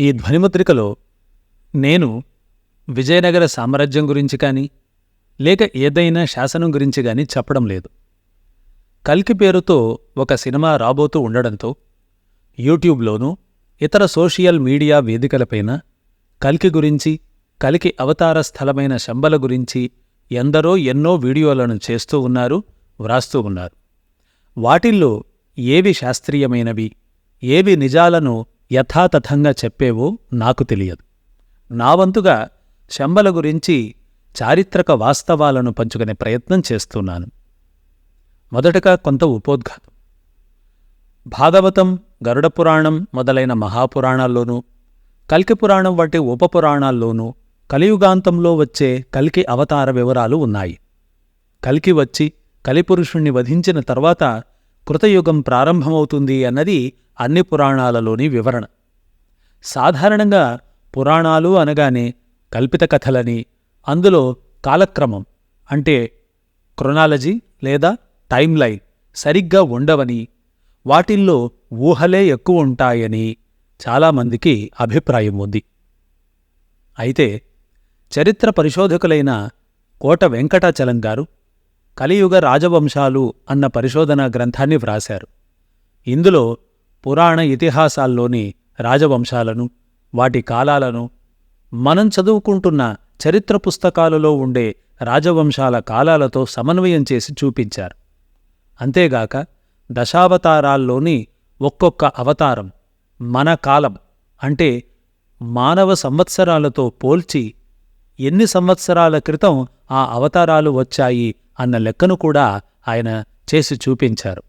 ఈ ధ్వనిముద్రికలో నేను విజయనగర సామ్రాజ్యం గురించి కానీ లేక ఏదైనా శాసనం గురించి కానీ చెప్పడం లేదు. కల్కి పేరుతో ఒక సినిమా రాబోతూ ఉండడంతో యూట్యూబ్లోనూ ఇతర సోషియల్ మీడియా వేదికలపైన కల్కి గురించి కలికి అవతార స్థలమైన శంబల గురించి ఎందరో ఎన్నో వీడియోలను చేస్తూ ఉన్నారు వ్రాస్తూ ఉన్నారు. వాటిల్లో ఏవి శాస్త్రీయమైనవి ఏవి నిజాలను యథాతథంగా చెప్పేవో నాకు తెలియదు. నా వంతుగా శంబల గురించి చారిత్రక వాస్తవాలను పంచుకునే ప్రయత్నం చేస్తున్నాను. మొదటగా కొంత ఉపోద్ఘాతం. భాగవతం గరుడ పురాణం మొదలైన మహాపురాణాల్లోనూ కల్కి పురాణం వంటి ఉపపురాణాల్లోనూ కలియుగాంతంలో వచ్చే కల్కి అవతార వివరాలు ఉన్నాయి. కల్కి వచ్చి కలిపురుషుణ్ణి వధించిన తర్వాత కృతయుగం ప్రారంభమవుతుంది అన్నది అన్ని పురాణాలలోని వివరణ. సాధారణంగా పురాణాలు అనగానే కల్పిత కథలని అందులో కాలక్రమం అంటే క్రొనాలజీ లేదా టైం లైన్ సరిగ్గా ఉండవని వాటిల్లో ఊహలే ఎక్కువ ఉంటాయని చాలామందికి అభిప్రాయం ఉంది. అయితే చరిత్ర పరిశోధకులైన కోట వెంకటాచలం గారు కలియుగ రాజవంశాలు అన్న పరిశోధనా గ్రంథాన్ని వ్రాశారు. ఇందులో పురాణ ఇతిహాసాల్లోని రాజవంశాలను వాటి కాలాలను మనం చదువుకుంటున్న చరిత్ర పుస్తకాలలో ఉండే రాజవంశాల కాలాలతో సమన్వయం చేసి చూపించారు. అంతేగాక దశావతారాల్లోని ఒక్కొక్క అవతారం మన కాలం అంటే మానవ సంవత్సరాలతో పోల్చి ఎన్ని సంవత్సరాల క్రితం ఆ అవతారాలు వచ్చాయి అన్న లెక్కను కూడా ఆయన చేసి చూపించారు.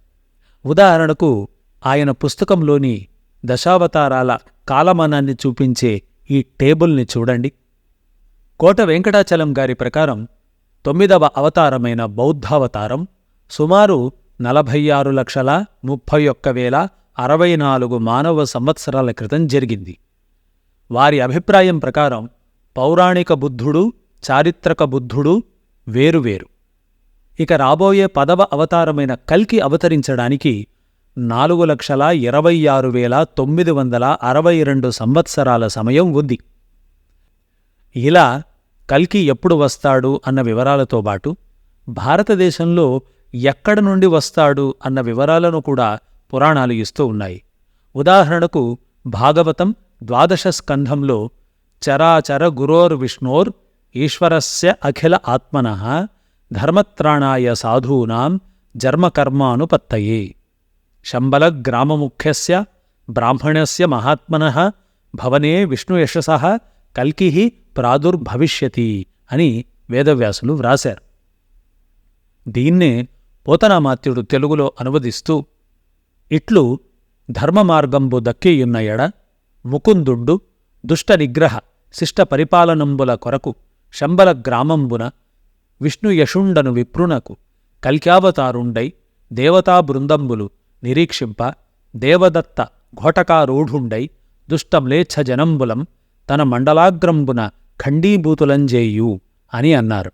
ఉదాహరణకు ఆయన పుస్తకంలోని దశావతారాల కాలమానాన్ని చూపించే ఈ టేబుల్ని చూడండి. కోట వెంకటాచలం గారి ప్రకారం తొమ్మిదవ అవతారమైన బౌద్ధావతారం సుమారు నలభై ఆరు లక్షల ముప్పై ఒక్క వేల అరవై నాలుగు మానవ సంవత్సరాల క్రితం జరిగింది. వారి అభిప్రాయం ప్రకారం పౌరాణిక బుద్ధుడు చారిత్రక బుద్ధుడు వేరువేరు. ఇక రాబోయే పదవ అవతారమైన కల్కి అవతరించడానికి నాలుగు లక్షల ఇరవై ఆరు వేల తొమ్మిది వందల అరవై రెండు సంవత్సరాల సమయం ఉంది. ఇలా కల్కి ఎప్పుడు వస్తాడు అన్న వివరాలతో పాటు భారతదేశంలో ఎక్కడ నుండి వస్తాడు అన్న వివరాలను కూడా పురాణాలు ఇస్తూ ఉన్నాయి. ఉదాహరణకు భాగవతం ద్వాదశ స్కంధంలో చరాచర గురోర్ విష్ణోర్ ఈశ్వరస్య అఖిల ఆత్మన ధర్మత్రాణాయ సాధూనాం జర్మకర్మానుపత్తయే. శంబల గ్రామముఖ్యస్య బ్రాహ్మణస్య మహాత్మన భవనే విష్ణుయశస కల్కి ప్రాదుర్భవిష్యతి అని వేదవ్యాసులు వ్రాశారు. దీన్నే పోతనామాత్యుడు తెలుగులో అనువదిస్తూ ఇట్లు ధర్మమార్గంబు దక్కియున్న ఎడ ముకుందుండు దుష్ట నిగ్రహ శిష్ట పరిపాలనంబుల కొరకు శంబల గ్రామంబున విష్ణుయషుండను విప్రునకు కల్క్యావతారుండై దేవతా బృందంబులు నిరీక్షింప దేవదత్త ఘోటకారూఢుండై దుష్టమ్లేచ్ఛ జనంబులం తన మండలాగ్రంబున ఖండీభూతులంజేయు అని అన్నారు.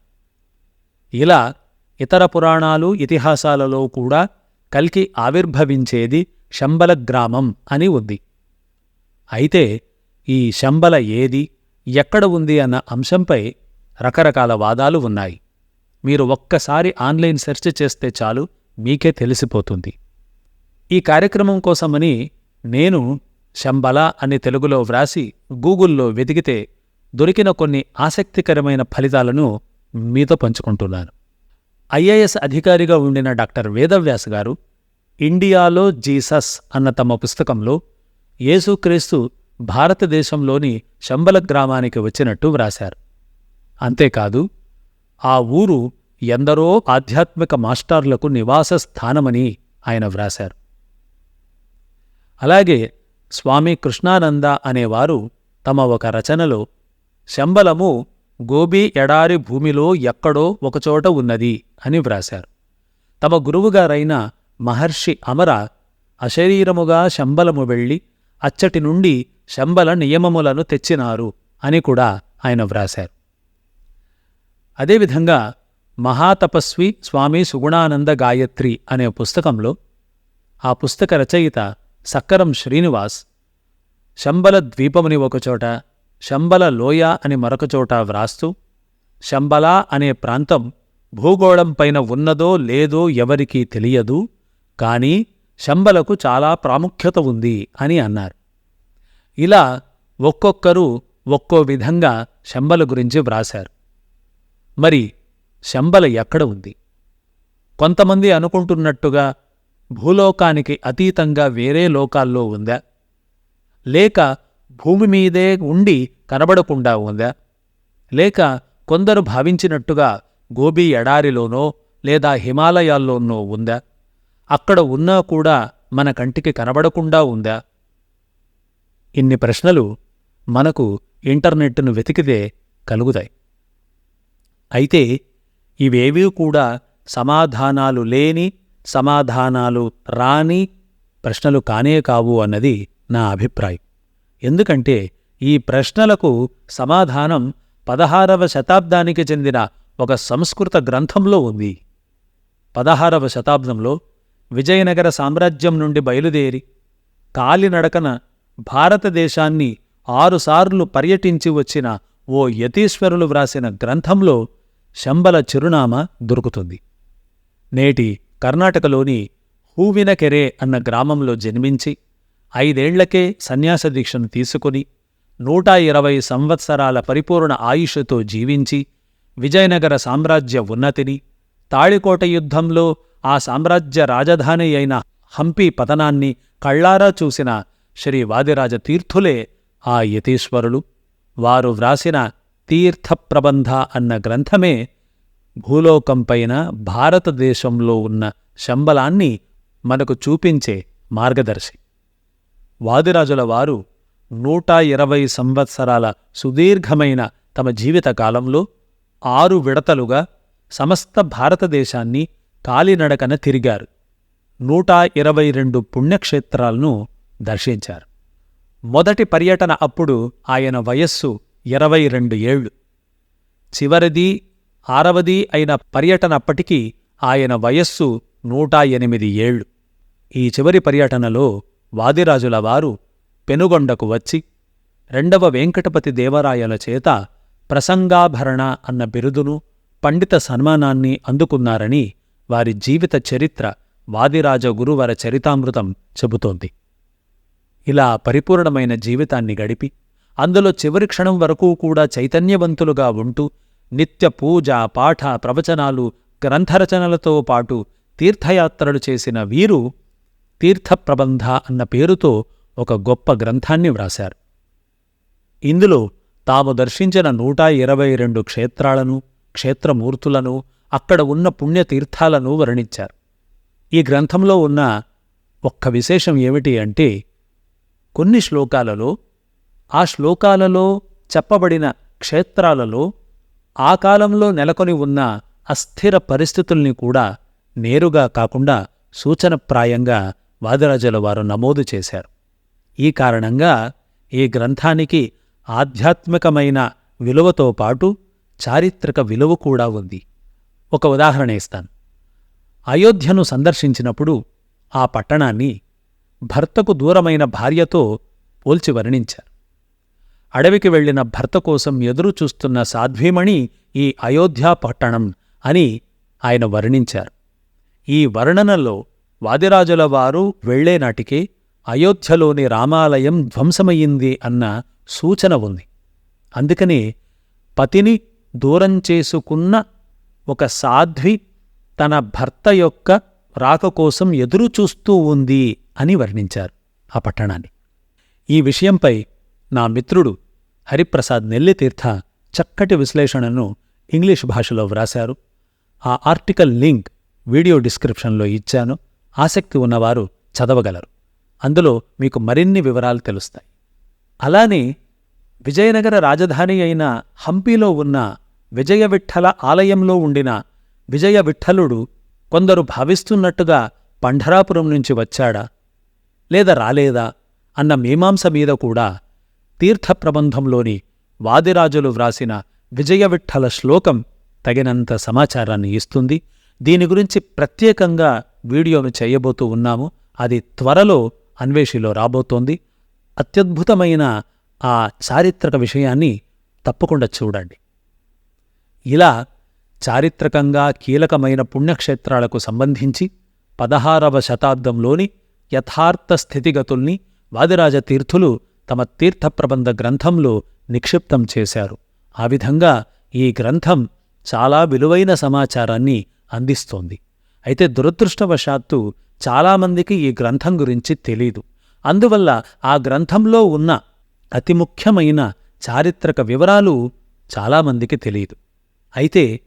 ఇలా ఇతర పురాణాలు ఇతిహాసాలలో కూడా కల్కి ఆవిర్భవించేది శంబల గ్రామం అని ఉంది. అయితే ఈ శంబల ఏది ఎక్కడ ఉంది అన్న అంశంపై రకరకాల వాదాలు ఉన్నాయి. మీరు ఒక్కసారి ఆన్లైన్ సెర్చ్ చేస్తే చాలు మీకే తెలిసిపోతుంది. ఈ కార్యక్రమం కోసమని నేను శంబల అని తెలుగులో వ్రాసి గూగుల్లో వెతికితే దొరికిన కొన్ని ఆసక్తికరమైన ఫలితాలను మీతో పంచుకుంటున్నాను. ఐఏఎస్ అధికారిగా ఉండిన డాక్టర్ వేదవ్యాస్ గారు ఇండియాలో జీసస్ అన్న తమ పుస్తకంలో యేసుక్రీస్తు భారతదేశంలోని శంబల గ్రామానికి వచ్చినట్టు వ్రాశారు. అంతేకాదు ఆ ఊరు ఎందరో ఆధ్యాత్మిక మాస్టార్లకు నివాస స్థానమని ఆయన వ్రాశారు. అలాగే స్వామి కృష్ణానంద అనేవారు తమ ఒక రచనలో శంబలము గోబీ ఎడారి భూమిలో ఎక్కడో ఒకచోట ఉన్నది అని వ్రాశారు. తమ గురువుగారైన మహర్షి అమర అశరీరముగా శంబలము వెళ్ళి అచ్చటి నుండి శంబల నియమములను తెచ్చినారు అని కూడా ఆయన వ్రాశారు. అదేవిధంగా మహాతపస్వి స్వామి సుగుణానంద గాయత్రి అనే పుస్తకంలో ఆ పుస్తక రచయిత సక్కరం శ్రీనివాస్ శంబల ద్వీపముని ఒకచోట శంబల లోయ అని మరొకచోట వ్రాస్తూ శంబలా అనే ప్రాంతం భూగోళంపైన ఉన్నదో లేదో ఎవరికీ తెలియదు కానీ శంబలకు చాలా ప్రాముఖ్యత ఉంది అని అన్నారు. ఇలా ఒక్కొక్కరు ఒక్కో విధంగా శంబల గురించి వ్రాశారు. మరి శంబల ఎక్కడ ఉంది? కొంతమంది అనుకుంటున్నట్టుగా భూలోకానికి అతీతంగా వేరే లోకాల్లో ఉందా? లేక భూమి మీదే ఉండి కనబడకుండా ఉందా? లేక కొందరు భావించినట్టుగా గోబీ ఎడారిలోనో లేదా హిమాలయాల్లోనో ఉందా? అక్కడ ఉన్నా కూడా మన కంటికి కనబడకుండా ఉందా? ఇన్ని ప్రశ్నలు మనకు ఇంటర్నెట్ను వెతికితే కలుగుతాయి. అయితే ఇవేవీ కూడా సమాధానాలు లేని సమాధానాలు రాని ప్రశ్నలు కానే కావు అన్నది నా అభిప్రాయం. ఎందుకంటే ఈ ప్రశ్నలకు సమాధానం పదహారవ శతాబ్దానికి చెందిన ఒక సంస్కృత గ్రంథంలో ఉంది. పదహారవ శతాబ్దంలో విజయనగర సామ్రాజ్యం నుండి బయలుదేరి కాలినడకన భారతదేశాన్ని ఆరుసార్లు పర్యటించి వచ్చిన ఓ యతీశ్వరులు వ్రాసిన గ్రంథంలో శంబల చిరునామా దొరుకుతుంది. నేటి కర్ణాటకలోని హూవినకెరే అన్న గ్రామంలో జన్మించి ఐదేళ్ళకే సన్యాస దీక్షను తీసుకుని నూట ఇరవై సంవత్సరాల పరిపూర్ణ ఆయుష్తో జీవించి విజయనగర సామ్రాజ్య ఉన్నతిని తాళికోట యుద్ధంలో ఆ సామ్రాజ్య రాజధాని అయిన హంపి పతనాన్ని కళ్ళారా చూసిన శ్రీ వాదిరాజ తీర్థులే ఆ యతీశ్వరులు. వారు వ్రాసిన తీర్థప్రబంధ అన్న గ్రంథమే భూలోకంపైన భారతదేశంలో ఉన్న శంబలాన్ని మనకు చూపించే మార్గదర్శి. వాదిరాజుల వారు నూట ఇరవై సంవత్సరాల సుదీర్ఘమైన తమ జీవితకాలంలో ఆరు విడతలుగా సమస్త భారతదేశాన్ని కాలినడకన తిరిగారు. నూట ఇరవై రెండు పుణ్యక్షేత్రాలను దర్శించారు. మొదటి పర్యటన అప్పుడు ఆయన వయస్సు ఇరవై రెండు ఏళ్ళు చివరిది ఆరవది అయిన పర్యటనప్పటికీ ఆయన వయస్సు నూట ఎనిమిది ఏళ్ళు ఈ చివరి పర్యటనలో వాదిరాజుల వారు పెనుగొండకు వచ్చి రెండవ వెంకటపతి దేవరాయల చేత ప్రసంగాభరణ అన్న బిరుదును పండిత సన్మానాన్ని అందుకున్నారని వారి జీవిత చరిత్ర వాదిరాజ గురువర చరితామృతం చెబుతోంది. ఇలా పరిపూర్ణమైన జీవితాన్ని గడిపి అందులో చివరి క్షణం వరకు కూడా చైతన్యవంతులుగా ఉంటూ నిత్య పూజ పాఠ ప్రవచనాలు గ్రంథరచనలతో పాటు తీర్థయాత్రలు చేసిన వీరు తీర్థప్రబంధ అన్న పేరుతో ఒక గొప్ప గ్రంథాన్ని వ్రాశారు. ఇందులో తాము దర్శించిన నూట ఇరవై రెండు క్షేత్రాలను క్షేత్రమూర్తులను అక్కడ ఉన్న పుణ్యతీర్థాలను వర్ణించారు. ఈ గ్రంథంలో ఉన్న ఒక్క విశేషం ఏమిటి అంటే కొన్ని శ్లోకాలలో ఆ శ్లోకాలలో చెప్పబడిన క్షేత్రాలలో ఆ కాలంలో నెలకొని ఉన్న అస్థిర పరిస్థితుల్ని కూడా నేరుగా కాకుండా సూచనప్రాయంగా వాదిరాజుల వారు నమోదు చేశారు. ఈ కారణంగా ఈ గ్రంథానికి ఆధ్యాత్మికమైన విలువతో పాటు చారిత్రక విలువ కూడా ఉంది. ఒక ఉదాహరణ ఇస్తాను. అయోధ్యను సందర్శించినప్పుడు ఆ పట్టణాన్ని భర్తకు దూరమైన భార్యతో పోల్చి వర్ణించారు. అడవికి వెళ్ళిన భర్త కోసం ఎదురు చూస్తున్న సాధ్వీమణి ఈ అయోధ్యా పట్టణం అని ఆయన వర్ణించారు. ఈ వర్ణనలో వాదిరాజుల వారు వెళ్ళేనాటికి అయోధ్యలోని రామాలయం ధ్వంసమయ్యింది అన్న సూచన ఉంది. అందుకనే పతిని దూరం చేసుకున్న ఒక సాధ్వి తన భర్త యొక్క రాక కోసం ఎదురుచూస్తూ ఉంది అని వర్ణించారు ఆ పట్టణాన్ని. ఈ విషయంపై నా మిత్రుడు హరిప్రసాద్ నెల్లితీర్థ చక్కటి విశ్లేషణను ఇంగ్లీష్ భాషలో వ్రాశారు. ఆ ఆర్టికల్ లింక్ వీడియో డిస్క్రిప్షన్లో ఇచ్చాను. ఆసక్తి ఉన్నవారు చదవగలరు. అందులో మీకు మరిన్ని వివరాలు తెలుస్తాయి. అలానే విజయనగర రాజధాని అయిన హంపీలో ఉన్న విజయవిఠల ఆలయంలో ఉండిన విజయ విఠలుడు కొందరు భావిస్తున్నట్టుగా పంఢరాపురం నుంచి వచ్చాడా? లేదా రాలేదా? అన్న మీమాంస మీద కూడా తీర్థప్రబంధంలోని వాదిరాజులు వ్రాసిన విజయవిఠల శ్లోకం తగినంత సమాచారాన్ని ఇస్తుంది. దీని గురించి ప్రత్యేకంగా వీడియోను చేయబోతూ ఉన్నాము. అది త్వరలో అన్వేషిలో రాబోతోంది. అత్యద్భుతమైన ఆ చారిత్రక విషయాన్ని తప్పకుండా చూడండి. ఇలా చారిత్రకంగా కీలకమైన పుణ్యక్షేత్రాలకు సంబంధించి పదహారవ శతాబ్దంలోని యథార్థ స్థితిగతుల్ని వాదిరాజ తీర్థులు తమ తీర్థప్రబంధ గ్రంథంలో నిక్షిప్తం చేశారు. ఆ విధంగా ఈ గ్రంథం చాలా విలువైన సమాచారాన్ని అందిస్తోంది. అయితే దురదృష్టవశాత్తు చాలామందికి ఈ గ్రంథం గురించి తెలీదు. అందువల్ల ఆ గ్రంథంలో ఉన్న అతి ముఖ్యమైన చారిత్రక వివరాలు చాలామందికి తెలియదు అయితే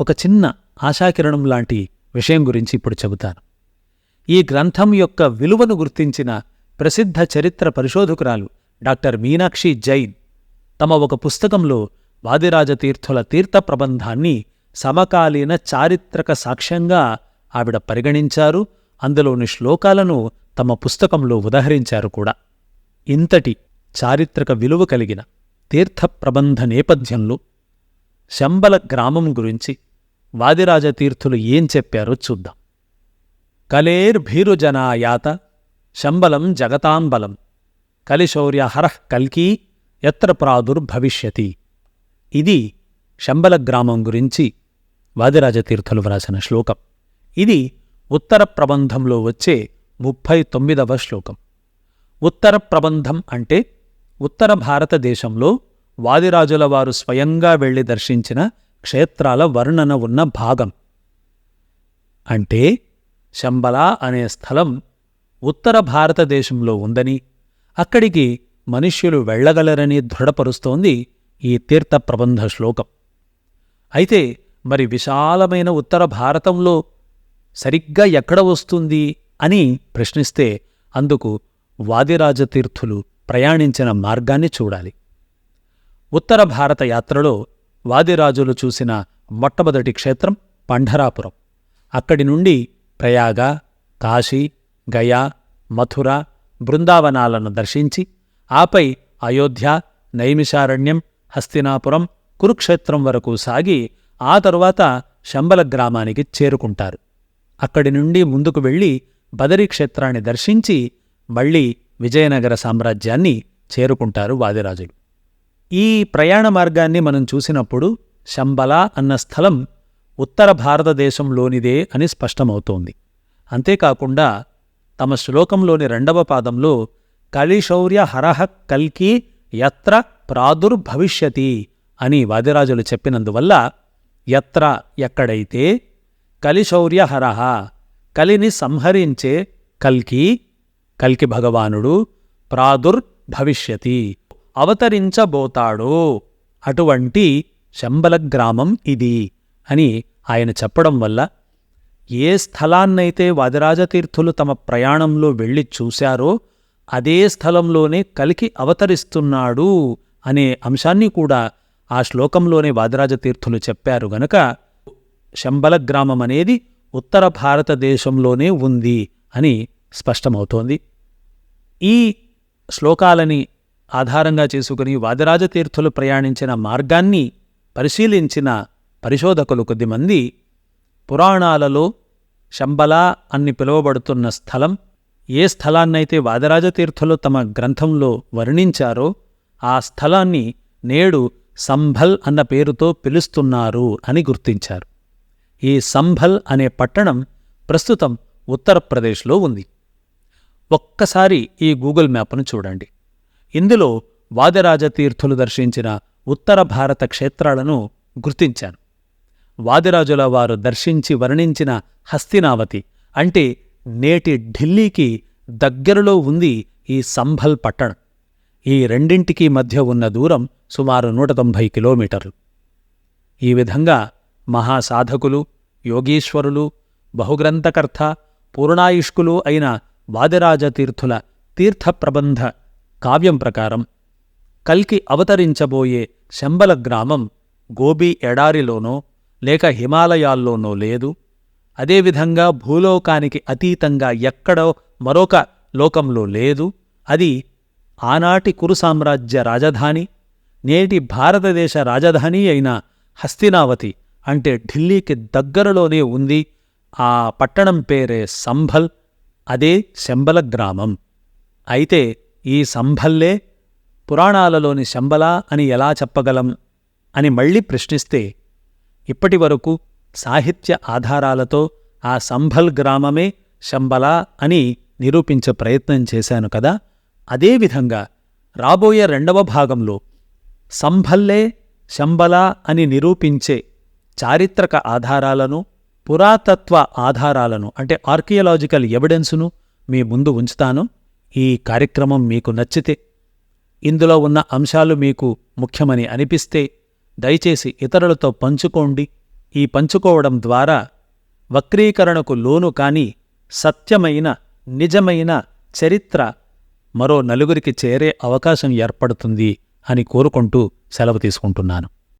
ఒక చిన్న ఆశాకిరణం లాంటి విషయం గురించి ఇప్పుడు చెబుతాను. ఈ గ్రంథం యొక్క విలువను గుర్తించిన ప్రసిద్ధ చరిత్ర పరిశోధకురాలు డాక్టర్ మీనాక్షి జైన్ తమ ఒక పుస్తకంలో వాదిరాజతీర్థుల తీర్థ ప్రబంధాన్ని సమకాలీన చారిత్రక సాక్ష్యంగా ఆవిడ పరిగణించారు. అందులోని శ్లోకాలను తమ పుస్తకంలో ఉదహరించారు కూడా. ఇంతటి చారిత్రక విలువ కలిగిన తీర్థ ప్రబంధ నేపథ్యంలో శంబల గ్రామం గురించి వాదిరాజతీర్థులు ఏం చెప్పారో చూద్దాం. కలేర్భీరుజనాయాత శంబలం జగతాంబలం కలిశౌర్య హరః కల్కీ ఎత్ర ప్రాదుర్భవిష్యతి ఇది శంబల గ్రామం గురించి వాదిరాజతీర్థులు వ్రాసిన శ్లోకం. ఇది ఉత్తర ప్రబంధంలో వచ్చే ముప్పై తొమ్మిదవ శ్లోకం. ఉత్తర ప్రబంధం అంటే ఉత్తర భారతదేశంలో వాదిరాజుల వారు స్వయంగా వెళ్ళి దర్శించిన క్షేత్రాల వర్ణన ఉన్న భాగం. అంటే శంబల అనే స్థలం ఉత్తర భారతదేశంలో ఉందని అక్కడికి మనుష్యులు వెళ్ళగలరని దృఢపరుస్తోంది ఈ తీర్థ ప్రబంధ శ్లోకం. అయితే మరి విశాలమైన ఉత్తర భారతంలో సరిగ్గా ఎక్కడ వస్తుంది అని ప్రశ్నిస్తే అందుకు వాదిరాజతీర్థులు ప్రయాణించిన మార్గాన్ని చూడాలి. ఉత్తర భారత యాత్రలో వాదిరాజులు చూసిన మొట్టమొదటి క్షేత్రం పంఢరాపురం. అక్కడి నుండి ప్రయాగ కాశీ గయా మథుర బృందావనాలను దర్శించి ఆపై అయోధ్య నైమిషారణ్యం హస్తినాపురం కురుక్షేత్రం వరకు సాగి ఆ తరువాత శంబల గ్రామానికి చేరుకుంటారు. అక్కడి నుండి ముందుకు వెళ్ళి బదరీ క్షేత్రాన్ని దర్శించి మళ్ళీ విజయనగర సామ్రాజ్యాన్ని చేరుకుంటారు వాదిరాజులు. ఈ ప్రయాణ మార్గాన్ని మనం చూసినప్పుడు శంబల అన్న స్థలం ఉత్తర భారతదేశంలోనిదే అని స్పష్టమవుతోంది. అంతేకాకుండా తమ శ్లోకంలోని రెండవ పాదంలో కలిశౌర్య హరహ కల్కి యత్ర ప్రాదుర్భవిష్యతి అని వాదిరాజులు చెప్పినందువల్ల యత్ర ఎక్కడైతే కలిశౌర్య హరహ కలిని సంహరించే కల్కి కల్కి భగవానుడు ప్రాదుర్భవిష్యతి అవతరించబోతాడో. అటువంటి శంబల గ్రామం ఇది అని ఆయన చెప్పడం వల్ల ఏ స్థలాన్నైతే వాదిరాజతీర్థులు తమ ప్రయాణంలో వెళ్ళి చూశారో అదే స్థలంలోనే కలికి అవతరిస్తున్నాడు అనే అంశాన్ని కూడా ఆ శ్లోకంలోనే వాదిరాజతీర్థులు చెప్పారు. గనక శంబల గ్రామం అనేది ఉత్తర భారతదేశంలోనే ఉంది అని స్పష్టమవుతోంది. ఈ శ్లోకాలని ఆధారంగా చేసుకుని వాదిరాజతీర్థులు ప్రయాణించిన మార్గాన్ని పరిశీలించిన పరిశోధకులు కొద్దిమంది పురాణాలలో శంబల అని పిలువబడుతున్న స్థలం ఏ స్థలాన్నైతే వాదరాజతీర్థులు తమ గ్రంథంలో వర్ణించారో ఆ స్థలాన్ని నేడు సంభల్ అన్న పేరుతో పిలుస్తున్నారు అని గుర్తించారు. ఈ సంభల్ అనే పట్టణం ప్రస్తుతం ఉత్తరప్రదేశ్లో ఉంది. ఒక్కసారి ఈ గూగుల్ మ్యాప్ను చూడండి. ఇందులో వాదరాజతీర్థులు దర్శించిన ఉత్తర భారత క్షేత్రాలను గుర్తించాను. వాదిరాజుల వారు దర్శించి వర్ణించిన హస్తినావతి. అంటే నేటి ఢిల్లీకి దగ్గరలో ఉంది ఈ సంభల్ పట్టణం. ఈ రెండింటికి మధ్య ఉన్న దూరం సుమారు నూట తొంభై కిలోమీటర్లు. ఈ విధంగా మహాసాధకులు యోగీశ్వరులు బహుగ్రంథకర్త పూర్ణాయుష్కులు అయిన వాదిరాజతీర్థుల తీర్థప్రబంధ కావ్యం ప్రకారం కల్కి అవతరించబోయే శంబల గ్రామం గోబీ ఎడారిలోనో లేక హిమాలయాల్లోనో లేదు. అదేవిధంగా భూలోకానికి అతీతంగా ఎక్కడో మరొక లోకంలో లేదు. అది ఆనాటి కురు సామ్రాజ్య రాజధాని నేటి భారతదేశ రాజధాని అయిన హస్తినావతి అంటే ఢిల్లీకి దగ్గరలోనే ఉంది. ఆ పట్టణం పేరే సంభల్ అదే శంబల గ్రామం. అయితే ఈ సంభల్లే పురాణాలలోని శంబల అని ఎలా చెప్పగలం అని మళ్ళీ ప్రశ్నిస్తే ఇప్పటి వరకు సాహిత్య ఆధారాలతో ఆ సంభల్ గ్రామమే శంబలా అని నిరూపించే ప్రయత్నం చేశాను కదా. అదేవిధంగా రాబోయే రెండవ భాగంలో సంభల్లే శంబలా అని నిరూపించే చారిత్రక ఆధారాలను పురాతత్వ ఆధారాలను అంటే ఆర్కియలాజికల్ ఎవిడెన్సును మీ ముందు ఉంచుతాను. ఈ కార్యక్రమం మీకు నచ్చితే ఇందులో ఉన్న అంశాలు మీకు ముఖ్యమని అనిపిస్తే దయచేసి ఇతరులతో పంచుకోండి. ఈ పంచుకోవడం ద్వారా వక్రీకరణకు లోను కాని సత్యమైన నిజమైన చరిత్ర మరో నలుగురికి చేరే అవకాశం ఏర్పడుతుంది అని కోరుకుంటూ సెలవు తీసుకుంటున్నాను.